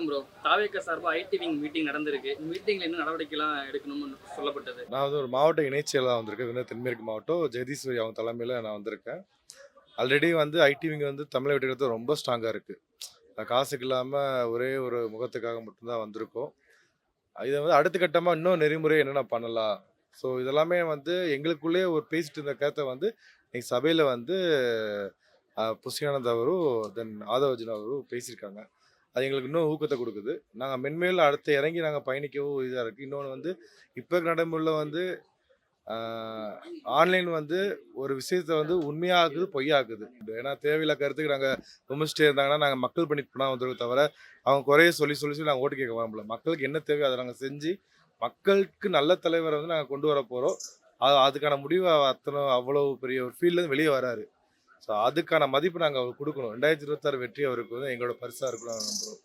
வணக்கம் ப்ரோ தாவேக்க சார்பாக ஐடி விங் மீட்டிங் நடந்திருக்கு. மீட்டிங்ல என்ன நடவடிக்கைலாம் எடுக்கணும்னு சொல்லப்பட்டது? நான் வந்து ஒரு மாவட்ட இணைச்சியலாக வந்திருக்கேன். இது தென்மேற்கு மாவட்டம் ஜெகதீஸ்வரி அவங்க தலைமையில் நான் வந்திருக்கேன். ஆல்ரெடி வந்து ஐடி விங் வந்து தமிழக வெற்றிடத்தில் ரொம்ப ஸ்ட்ராங்காக இருக்குது காசுக்கு இல்லாமல் ஒரே ஒரு முகத்துக்காக மட்டும்தான் வந்திருக்கோம். இதை வந்து அடுத்த கட்டமாக இன்னும் நெறிமுறை என்னென்ன பண்ணலாம்? ஸோ இதெல்லாமே வந்து எங்களுக்குள்ளே ஒரு பேசிட்டு இருந்த கருத்தை வந்து இன்னைக்கு சபையில் வந்து அஹ், புஷ்யானந்த் அவரும் தென் ஆதவஜன் அவரும் பேசியிருக்காங்க. அது எங்களுக்கு இன்னும் ஊக்கத்தை கொடுக்குது. நாங்கள் மென்மேலும் அடுத்து இறங்கி நாங்கள் பயணிக்கவும் இதாக இருக்குது இன்னொன்று வந்து இப்போ நடைமுறையில் வந்து ஆன்லைன் வந்து ஒரு விஷயத்தை வந்து உண்மையாக்குது பொய்யாக்குது. ஏன்னா தேவையில்லா கருத்துக்கு நாங்கள் விமர்சிட்டே இருந்தாங்கன்னா நாங்கள் மக்கள் பண்ணி போனால் வந்துருக்க தவிர அவங்க குறைய சொல்லி சொல்லி சொல்லி நாங்கள் ஓட்டு கேட்க வரல மக்களுக்கு என்ன தேவையோ அதை நாங்கள் செஞ்சு மக்களுக்கு நல்ல தலைவரை வந்து நாங்கள் கொண்டு வர போகிறோம் அது அதுக்கான முடிவு அத்தனை அவ்வளோ பெரிய ஒரு ஃபீல்ட்லேருந்து வெளியே வராரு. ஸோ அதுக்கான மதிப்பு நாங்கள் கொடுக்கணும். ரெண்டாயிரத்தி இருபத்தாறு வெற்றி அவருக்கு வந்து எங்களோட பரிசாக இருக்கணும் நம்புகிறோம்